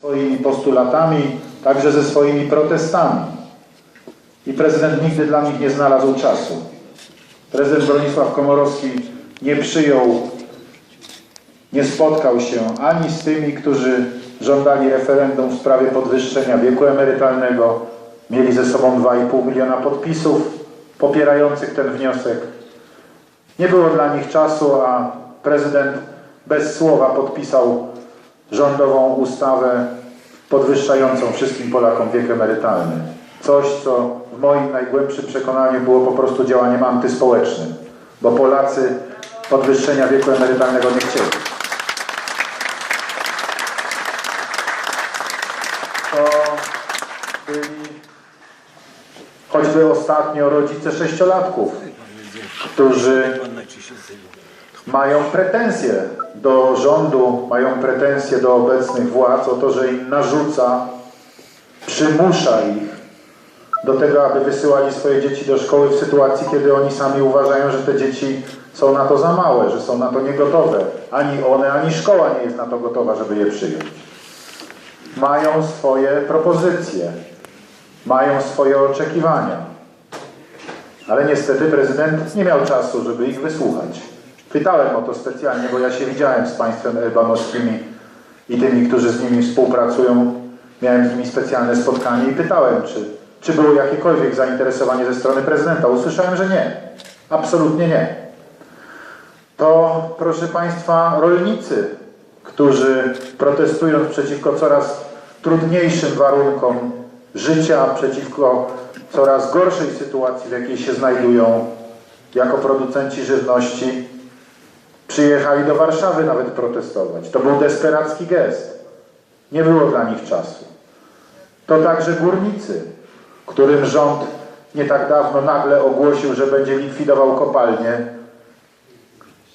swoimi postulatami, także ze swoimi protestami. I prezydent nigdy dla nich nie znalazł czasu. Prezydent Bronisław Komorowski nie przyjął, nie spotkał się ani z tymi, którzy żądali referendum w sprawie podwyższenia wieku emerytalnego, mieli ze sobą 2,5 miliona podpisów popierających ten wniosek. Nie było dla nich czasu, a prezydent bez słowa podpisał rządową ustawę podwyższającą wszystkim Polakom wiek emerytalny. Coś, co w moim najgłębszym przekonaniu było po prostu działaniem antyspołecznym, bo Polacy podwyższenia wieku emerytalnego nie chcieli. To byli choćby ostatnio rodzice sześciolatków, którzy mają pretensje do rządu, mają pretensje do obecnych władz o to, że im narzuca, przymusza ich do tego, aby wysyłali swoje dzieci do szkoły w sytuacji, kiedy oni sami uważają, że te dzieci są na to za małe, że są na to niegotowe. Ani one, ani szkoła nie jest na to gotowa, żeby je przyjąć. Mają swoje propozycje, mają swoje oczekiwania. Ale niestety prezydent nie miał czasu, żeby ich wysłuchać. Pytałem o to specjalnie, bo ja się widziałem z państwem elbanowskimi i tymi, którzy z nimi współpracują. Miałem z nimi specjalne spotkanie i pytałem, czy, czy było jakiekolwiek zainteresowanie ze strony prezydenta. Usłyszałem, że nie. Absolutnie nie. To, proszę Państwa, rolnicy, którzy protestując przeciwko coraz trudniejszym warunkom życia, przeciwko coraz gorszej sytuacji, w jakiej się znajdują jako producenci żywności, przyjechali do Warszawy nawet protestować. To był desperacki gest. Nie było dla nich czasu. To także górnicy, którym rząd nie tak dawno nagle ogłosił, że będzie likwidował kopalnie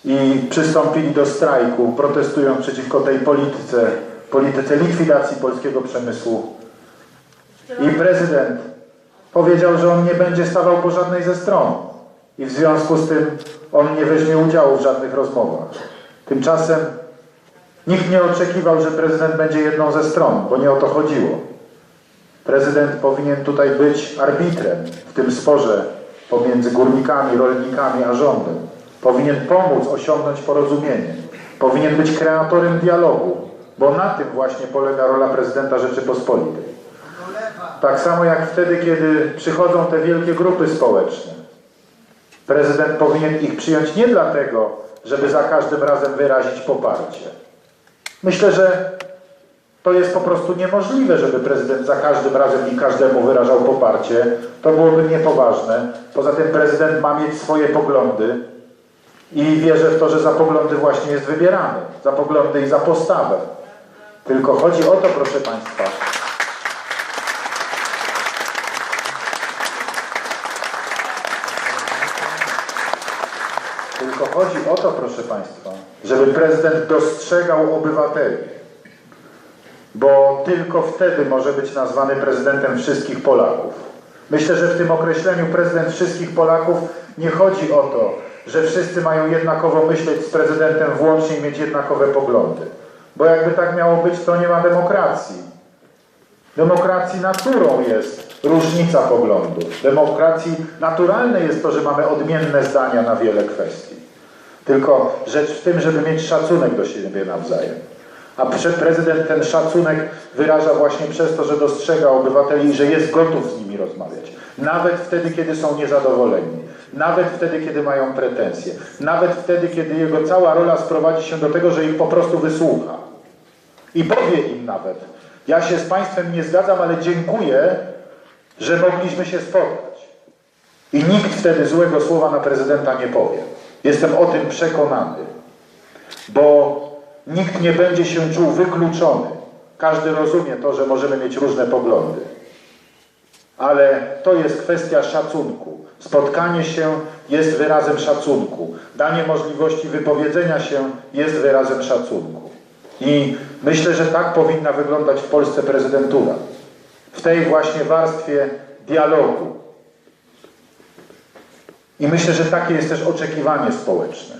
i przystąpili do strajku, protestując przeciwko tej polityce, polityce likwidacji polskiego przemysłu. I prezydent powiedział, że on nie będzie stawał po żadnej ze stron i w związku z tym on nie weźmie udziału w żadnych rozmowach. Tymczasem nikt nie oczekiwał, że prezydent będzie jedną ze stron, bo nie o to chodziło. Prezydent powinien tutaj być arbitrem w tym sporze pomiędzy górnikami, rolnikami a rządem. Powinien pomóc osiągnąć porozumienie. Powinien być kreatorem dialogu, bo na tym właśnie polega rola prezydenta Rzeczypospolitej. Tak samo jak wtedy, kiedy przychodzą te wielkie grupy społeczne. Prezydent powinien ich przyjąć nie dlatego, żeby za każdym razem wyrazić poparcie. Myślę, że to jest po prostu niemożliwe, żeby prezydent za każdym razem i każdemu wyrażał poparcie. To byłoby niepoważne. Poza tym prezydent ma mieć swoje poglądy i wierzę w to, że za poglądy właśnie jest wybierany. Za poglądy i za postawę. Tylko chodzi o to, proszę Państwa, Tylko chodzi o to, proszę Państwa, żeby prezydent dostrzegał obywateli. Bo tylko wtedy może być nazwany prezydentem wszystkich Polaków. Myślę, że w tym określeniu prezydent wszystkich Polaków nie chodzi o to, że wszyscy mają jednakowo myśleć z prezydentem włącznie i mieć jednakowe poglądy. Bo jakby tak miało być, to nie ma demokracji. Demokracji naturą jest różnica poglądów. Demokracji naturalne jest to, że mamy odmienne zdania na wiele kwestii. Tylko rzecz w tym, żeby mieć szacunek do siebie nawzajem. A prezydent ten szacunek wyraża właśnie przez to, że dostrzega obywateli że jest gotów z nimi rozmawiać. Nawet wtedy, kiedy są niezadowoleni. Nawet wtedy, kiedy mają pretensje. Nawet wtedy, kiedy jego cała rola sprowadzi się do tego, że ich po prostu wysłucha. I powie im nawet, ja się z Państwem nie zgadzam, ale dziękuję, że mogliśmy się spotkać. I nikt wtedy złego słowa na prezydenta nie powie. Jestem o tym przekonany. Bo nikt nie będzie się czuł wykluczony. Każdy rozumie to, że możemy mieć różne poglądy. Ale to jest kwestia szacunku. Spotkanie się jest wyrazem szacunku. Danie możliwości wypowiedzenia się jest wyrazem szacunku. I myślę, że tak powinna wyglądać w Polsce prezydentura. W tej właśnie warstwie dialogu. I myślę, że takie jest też oczekiwanie społeczne.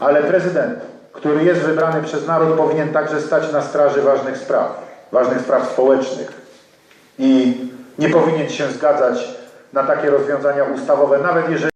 Ale prezydent, który jest wybrany przez naród, powinien także stać na straży ważnych spraw. ważnych spraw społecznych i nie powinien się zgadzać na takie rozwiązania ustawowe, nawet jeżeli